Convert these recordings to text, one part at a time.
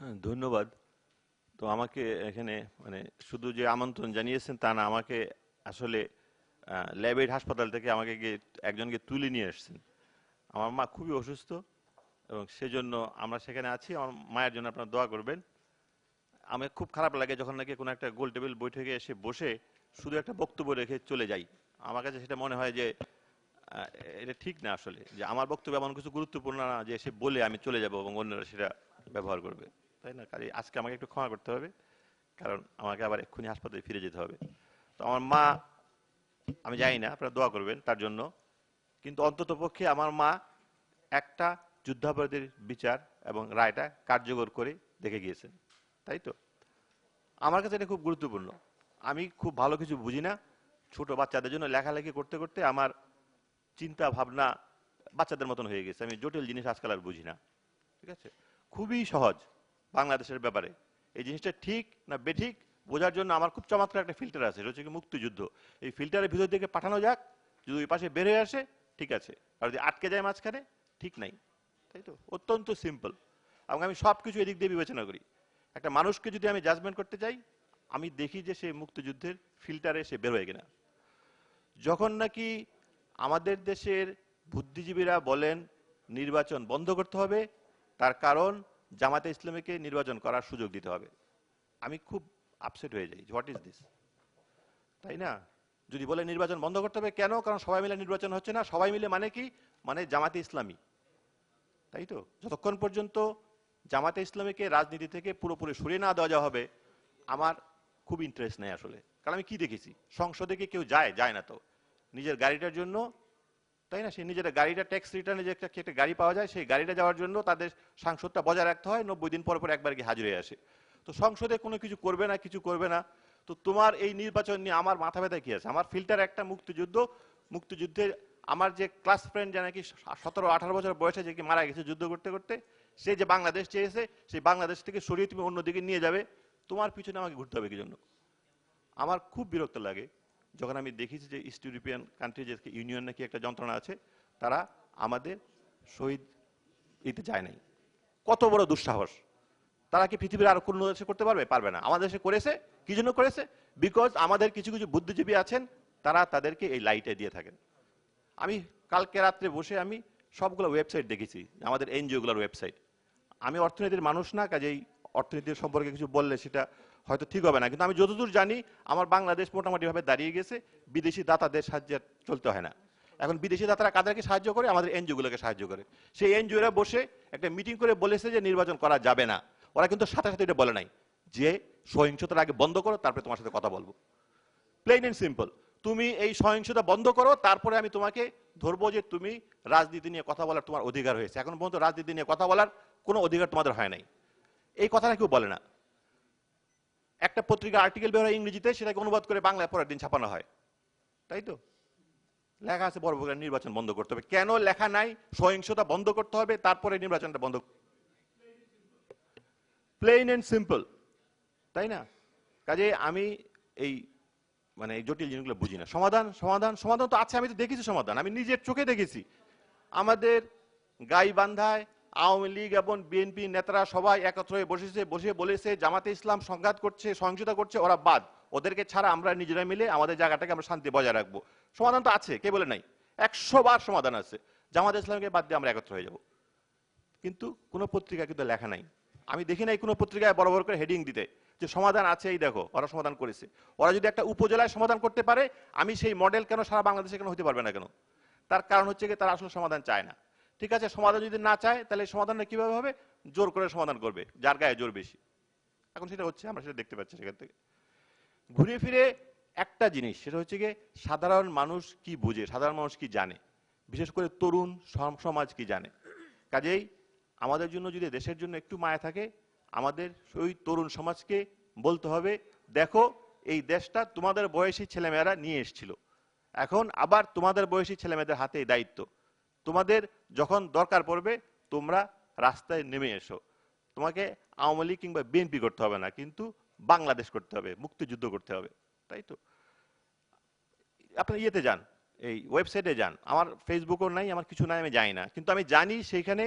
হ্যাঁ, ধন্যবাদ। তো আমাকে এখানে মানে শুধু যে আমন্ত্রণ জানিয়েছেন তা না আমাকে আসলে ল্যাবেড হাসপাতাল থেকে আমাকে গিয়ে একজনকে তুলে নিয়ে এসেছেন। আমার মা খুবই অসুস্থ এবং সেজন্য আমরা সেখানে আছি। আমার মায়ের জন্য আপনারা দোয়া করবেন। আমার খুব খারাপ লাগে যখন নাকি কোনো একটা গোল টেবিল বৈঠকে এসে বসে শুধু একটা বক্তব্য রেখে চলে যাই। আমার কাছে সেটা মনে হয় যে এটা ঠিক না আসলে। যে আমার বক্তব্য এমন কিছু গুরুত্বপূর্ণ না যে সে বলে আমি চলে যাব এবং অন্যরা সেটা ব্যবহার করবে। তাই না? কাজে আজকে আমাকে একটু ক্ষমা করতে হবে, কারণ আমাকে আবার এক্ষুনি হাসপাতালে ফিরে যেতে হবে। তো আমার মা, আমি জানি না, আপনারা দোয়া করবেন তার জন্য। কিন্তু অন্তত পক্ষে আমার মা একটা যুদ্ধাপরাধীর বিচার এবং রায়টা কার্যকর করে দেখে গিয়েছেন। তাই তো? আমার কাছে এটা খুব গুরুত্বপূর্ণ। আমি খুব ভালো কিছু বুঝি না। ছোট বাচ্চাদের জন্য লেখালেখি করতে করতে আমার চিন্তা, ভাবনা বাচ্চাদের মতন হয়ে গেছে। আমি জটিল জিনিস আজকাল আর বুঝি না। ঠিক আছে? খুবই সহজ। বাংলাদেশের ব্যাপারে। এই জিনিসটা ঠিক না বেঠিক, বোঝার জন্য আমার খুব চমৎকার একটা ফিল্টার আছে হচ্ছে কি মুক্তিযুদ্ধ। এই ফিল্টারের ভিতর থেকে পাঠানো যাক, যদি ওই পাশে বের হয়ে আসে, ঠিক আছে। আর যদি আটকে যায় মাঝখানে, ঠিক নাই। তাই তো? অত্যন্ত সিম্পল। এবং আমি সব কিছু এদিক দিয়ে বিবেচনা করি। একটা মানুষকে যদি আমি জাজমেন্ট করতে চাই, আমি দেখি যে সে মুক্তিযুদ্ধের ফিল্টারে সে বেরোয় কিনা। যখন নাকি আমাদের দেশের বুদ্ধিজীবীরা বলেন, নির্বাচন বন্ধ করতে হবে, তার কারণ জামাতে ইসলামীকে নির্বাচন করার সুযোগ দিতে হবে। আমি খুব আপসেট হয়ে যাই হোয়াট ইজ দিস তাই না? যদি বলে নির্বাচন বন্ধ করতে হবে, কেন? কারণ সবাই মিলে নির্বাচন হচ্ছে না। সবাই মিলে মানে কি? মানে জামাতে ইসলামী। তাই তো? যতক্ষণ পর্যন্ত জামাতে ইসলামীকে রাজনীতি থেকে পুরোপুরি সরিয়ে না দেওয়া হবে, আমার খুব ইন্টারেস্ট নেই আসলে। কারণ আমি কি দেখেছি? সংসদে কি কেউ যায়? যায় না তো। নিজের গাড়িটার জন্য তাই না? সে নিজের গাড়িটা ট্যাক্স রিটার্নে যে একটা একটা গাড়ি পাওয়া যায়, সেই গাড়িটা যাওয়ার জন্য তাদের সাংসদটা বজায় রাখতে হয়, নব্বই দিন পর পর একবার গিয়ে হাজির হয়ে আসে। তো সংসদে কোনো কিছু করবে না, কিছু করবে না। তো তোমার এই নির্বাচন নিয়ে আমার মাথা ব্যথা কি আছে? আমার ফিল্টার একটা মুক্তিযুদ্ধ, মুক্তিযুদ্ধে আমার যে ক্লাস ফ্রেন্ড যে নাকি সতেরো, আঠারো বছর বয়সে যে কি মারা গেছে যুদ্ধ করতে করতে, সে যে বাংলাদেশ চেয়েছে, সেই বাংলাদেশ থেকে সরিয়ে তুমি অন্যদিকে নিয়ে যাবে। তোমার পিছনে আমাকে ঘুরতে হবে কি জন্য আমার খুব বিরক্ত লাগে। যখন আমি দেখেছি যে ইস্ট ইউরোপিয়ান কান্ট্রি যে ইউনিয়ন নাকি একটা যন্ত্রণা আছে, তারা আমাদের শহীদ এতে যায় নাই। কত বড় দুঃসাহস। তারা কি পৃথিবীর আর কোনো দেশে করতে পারবে? পারবে না। আমাদের দেশে করেছে। কি জন্য করেছে? বিকজ আমাদের কিছু কিছু বুদ্ধিজীবী আছেন, তারা তাদেরকে এই লাইটে দিয়ে থাকেন। আমি কালকে রাত্রে বসে আমি সবগুলো ওয়েবসাইট দেখেছি, আমাদের এনজিওগুলোর ওয়েবসাইট আমি অর্থনীতির মানুষ না, কাজেই অর্থনীতির সম্পর্কে কিছু বললে সেটা হয়তো ঠিক হবে না। কিন্তু আমি যতদূর জানি, আমার বাংলাদেশ মোটামুটিভাবে দাঁড়িয়ে গেছে, বিদেশি দাতাদের সাহায্যে চলতে হয় না। এখন বিদেশি দাতারা কাদেরকে সাহায্য করে? আমাদের এনজিওগুলোকে সাহায্য করে। সেই এনজিওরা বসে একটা মিটিং করে বলেছে যে নির্বাচন করা যাবে না। ওরা কিন্তু সাথে সাথে এটা বলে নাই যে সহিংসতার আগে বন্ধ করো, তারপরে তোমার সাথে কথা বলব। প্লেন এন্ড সিম্পল তুমি এই সহিংসতা বন্ধ করো, তারপরে আমি তোমাকে ধরবো যে তুমি রাজনীতি নিয়ে কথা বলার তোমার অধিকার হয়েছে। এখন পর্যন্ত রাজনীতি নিয়ে কথা বলার কোনো অধিকার তোমাদের হয় নাই। এই কথাটা কেউ বলে না। একটা পত্রিকা আর্টিকেল বের হয় ইংরেজিতে, সেটাকে অনুবাদ করে বাংলায় পরের দিন ছাপানো হয়। তাই তো? লেখা আছে বড় নির্বাচন বন্ধ করতে হবে। কেন লেখা নাই? সহিংসতা বন্ধ করতে হবে, তারপরে নির্বাচনটা বন্ধ প্লেন এন্ড সিম্পল তাই না? কাজে আমি এই মানে এই জটিল জিনিসগুলো বুঝি না। সমাধান সমাধান সমাধান তো আছে, আমি তো দেখেছি সমাধান। আমি নিজের চোখে দেখেছি। আমাদের গাইবান্ধায় আওয়ামী লীগ এবং বিএনপি নেতারা সবাই একত্র হয়ে বসেছে, বসে বলেছে, জামাতে ইসলাম সংঘাত করছে, সহিংসতা করছে, ওরা বাদ। ওদেরকে ছাড়া আমরা নিজেরা মিলে আমাদের জায়গাটাকে আমরা শান্তি বজায় রাখব। সমাধান তো আছে, কে বলে নাই? একশো বার সমাধান আছে। জামাত ইসলামকে বাদ দিয়ে আমরা একত্র হয়ে যাব। কিন্তু কোনো পত্রিকা কিন্তু লেখা নাই। আমি দেখি নাই কোনো পত্রিকায় বড় বড় করে হেডিং দিতে, যে সমাধান আছে, এই দেখো, ওরা সমাধান করেছে। ওরা যদি একটা উপজেলায় সমাধান করতে পারে, আমি সেই মডেল কেন সারা বাংলাদেশে কেন হতে পারবে না কেন? তার কারণ হচ্ছে কি, তারা আসলে সমাধান চায় না। ঠিক আছে, সমাধান যদি না চায়, তাহলে সমাধানটা কীভাবে হবে? জোর করে সমাধান করবে, যার গায়ে জোর বেশি। এখন সেটা হচ্ছে, আমরা সেটা দেখতে পাচ্ছি সেখান থেকে। ঘুরে ফিরে একটা জিনিস, সেটা হচ্ছে গিয়ে সাধারণ মানুষ কি বুঝে, সাধারণ মানুষ কি জানে? বিশেষ করে তরুণ সম- সমাজ কি জানে? কাজেই আমাদের জন্য যদি দেশের জন্য একটু মায়া থাকে, আমাদের ওই তরুণ সমাজকে বলতে হবে, দেখো, এই দেশটা তোমাদের বয়সী ছেলেমেয়েরা নিয়ে এসেছিল। এখন আবার তোমাদের বয়সী ছেলেমেয়েদের হাতে দায়িত্ব। তোমাদের যখন দরকার পড়বে, তোমরা রাস্তায় নেমে এসো। তোমাকে আওয়ামী লীগ কিংবা বিএনপি করতে হবে না, কিন্তু বাংলাদেশ করতে হবে, মুক্তিযুদ্ধ করতে হবে, তাই তো? আপনার ইয়েতে যান, এই ওয়েবসাইটে যান। আমার ফেসবুকও নাই, আমার কিছু নাই, আমি জানি না। কিন্তু আমি জানি সেইখানে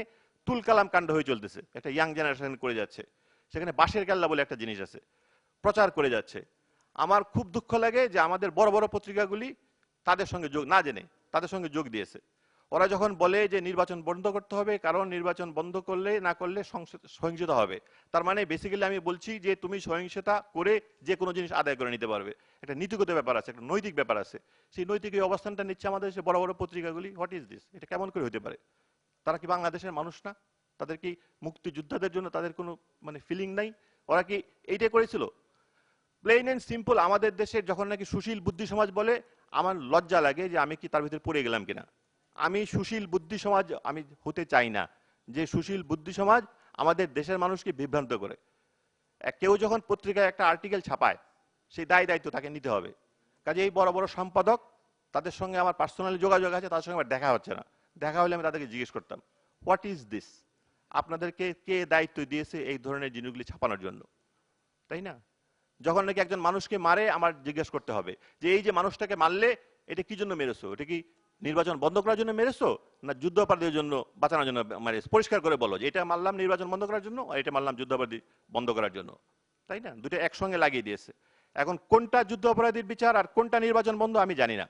তুল কালাম কাণ্ড হয়ে চলতেছে, একটা ইয়াং জেনারেশন করে যাচ্ছে। সেখানে বাঁশের কেল্লা বলে একটা জিনিস আছে, প্রচার করে যাচ্ছে। আমার খুব দুঃখ লাগে যে আমাদের বড় বড় পত্রিকাগুলি তাদের সঙ্গে যোগ, না জেনে, তাদের সঙ্গে যোগ দিয়েছে। ওরা যখন বলে যে নির্বাচন বন্ধ করতে হবে, কারণ নির্বাচন বন্ধ করলে, না করলে সহিংসতা হবে। তার মানে বেসিক্যালি আমি বলছি যে তুমি সহিংসতা করে যে কোনো জিনিস আদায় করে নিতে পারবে। একটা নীতিগত ব্যাপার আছে, একটা নৈতিক ব্যাপার আছে। সেই নৈতিক এই অবস্থানটা নিচ্ছে আমাদের দেশে বড় বড় পত্রিকাগুলি। হোয়াট ইজ দিস এটা কেমন করে হতে পারে? তারা কি বাংলাদেশের মানুষ না? তাদের কি মুক্তিযোদ্ধাদের জন্য তাদের কোনো মানে ফিলিং নাই? ওরা কি এইটাই করেছিল? প্লেন এন্ড সিম্পল আমাদের দেশের যখন নাকি সুশীল বুদ্ধি সমাজ বলে, আমার লজ্জা লাগে যে আমি কি তার ভিতরে পড়ে গেলাম কিনা। আমি সুশীল বুদ্ধি সমাজ, আমি হতে চাই না। যে সুশীল বুদ্ধি সমাজ আমাদের দেশের মানুষকে বিভ্রান্ত করে। কেউ যখন পত্রিকায় একটা আর্টিকেল ছাপায়, সেই দায় দায়িত্ব তাকে নিতে হবে। কাজে এই বড় বড় সম্পাদক, তাদের সঙ্গে আমার পার্সোনালি যোগাযোগ আছে, তাদের সঙ্গে আমার দেখা হচ্ছে না। দেখা হলে আমি তাদেরকে জিজ্ঞেস করতাম হোয়াট ইজ দিস আপনাদেরকে কে দায়িত্ব দিয়েছে এই ধরনের জিনিসগুলি ছাপানোর জন্য? তাই না? যখন নাকি একজন মানুষকে মারে, আমার জিজ্ঞেস করতে হবে, যে এই যে মানুষটাকে মারলে, এটা কি জন্য মেরেছো? এটা কি নির্বাচন বন্ধ করার জন্য মেরেছো? না যুদ্ধ অপরাধীদের জন্য বাঁচানোর জন্য মারেছো? পরিষ্কার করে বলো যে এটা মারলাম নির্বাচন বন্ধ করার জন্য আর এটা মারলাম যুদ্ধ অপরাধী বন্ধ করার জন্য। তাই না? দুটো একসঙ্গে লাগিয়ে দিয়েছে। এখন কোনটা যুদ্ধ অপরাধীর বিচার আর কোনটা নির্বাচন বন্ধ আমি জানি না।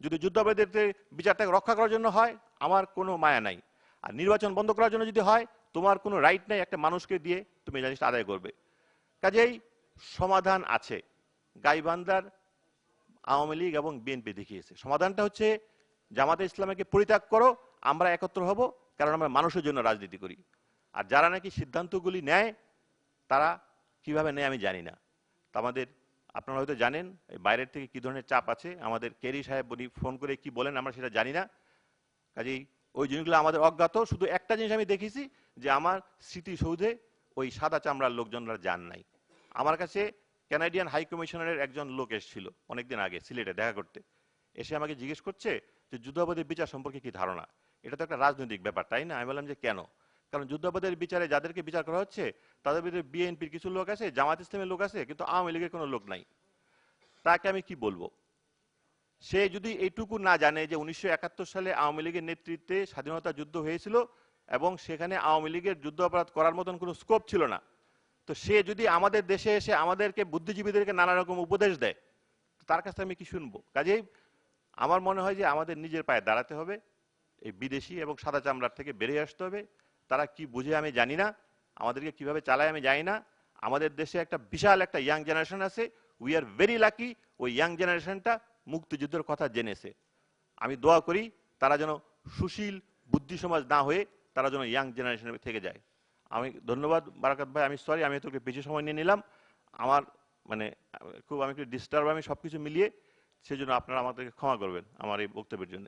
যদি যুদ্ধ বিচারটাকে রক্ষা করার জন্য হয়, আমার কোনো মায়া নাই। আর নির্বাচন বন্ধ করার জন্য যদি হয়, তোমার কোনো রাইট নাই একটা মানুষকে দিয়ে তুমি জিনিসটা আদায় করবে। কাজেই সমাধান আছে। গাইবান্ধার আওয়ামী লীগ এবং বিএনপি দেখিয়েছে। সমাধানটা হচ্ছে জামাতে ইসলামকে পরিত্যাগ করো, আমরা একত্র হব, কারণ আমরা মানুষের জন্য রাজনীতি করি। আর যারা নাকি সিদ্ধান্তগুলি নেয়, তারা কীভাবে নেয় আমি জানি না। তা আমাদের, আপনারা হয়তো জানেন বাইরের থেকে কি ধরনের চাপ আছে? আমাদের কেরি সাহেব উনি ফোন করে কি বলেন আমরা সেটা জানি না। কাজেই ওই জিনিসগুলো আমাদের অজ্ঞাত। শুধু একটা জিনিস আমি দেখেছি, যে আমার স্মৃতিসৌধে ওই সাদা চামড়ার লোকজনরা যান নাই। আমার কাছে ক্যানাডিয়ান হাই কমিশনারের একজন লোক এসেছিল অনেকদিন আগে, সিলেটে দেখা করতে। এসে আমাকে জিজ্ঞেস করছে যে যুদ্ধাপদের বিচার সম্পর্কে কি ধারণা? এটা তো একটা রাজনৈতিক ব্যাপার, তাই না? আমি বললাম যে কেন? কারণ যুদ্ধাপদের বিচারে যাদেরকে বিচার করা হচ্ছে, তাদের ভিতরে বিএনপির কিছু লোক আছে, জামাত ইসলামের লোক আছে, কিন্তু আওয়ামী লীগের কোনো লোক নাই। তাকে আমি কি বলব? সে যদি এইটুকু না জানে যে উনিশশো একাত্তর সালে আওয়ামী লীগের নেতৃত্বে স্বাধীনতা যুদ্ধ হয়েছিল এবং সেখানে আওয়ামী লীগের যুদ্ধ অপরাধ করার মতন কোনো স্কোপ ছিল না, তো সে যদি আমাদের দেশে এসে আমাদেরকে বুদ্ধিজীবীদেরকে নানা রকম উপদেশ দেয় তার কাছে আমি কি শুনব? কাজেই আমার মনে হয় যে আমাদের নিজের পায়ে দাঁড়াতে হবে, এই বিদেশি এবং সাদা চামড়ার থেকে বেরিয়ে আসতে হবে। তারা কি বুঝে আমি জানি না, আমাদেরকে কীভাবে চালায় আমি জানি না। আমাদের দেশে একটা বিশাল একটা ইয়াং জেনারেশন আছে উই আর ভেরি লাকি ওই ইয়াং জেনারেশনটা মুক্তিযুদ্ধের কথা জেনেছে। আমি দোয়া করি তারা যেন সুশীল বুদ্ধি সমাজ না হয়ে তারা যেন ইয়াং জেনারেশনের থেকে যায়। আমি ধন্যবাদ, বারাকাত ভাই, আমি সরি আমি তোকে বেশি সময় নিয়ে নিলাম। আমার মানে খুব আমি একটু ডিস্টার্ব আমি সবকিছু মিলিয়ে সেজন্য আপনারা আমাদেরকে ক্ষমা করবেন আমার এই বক্তব্যের জন্য।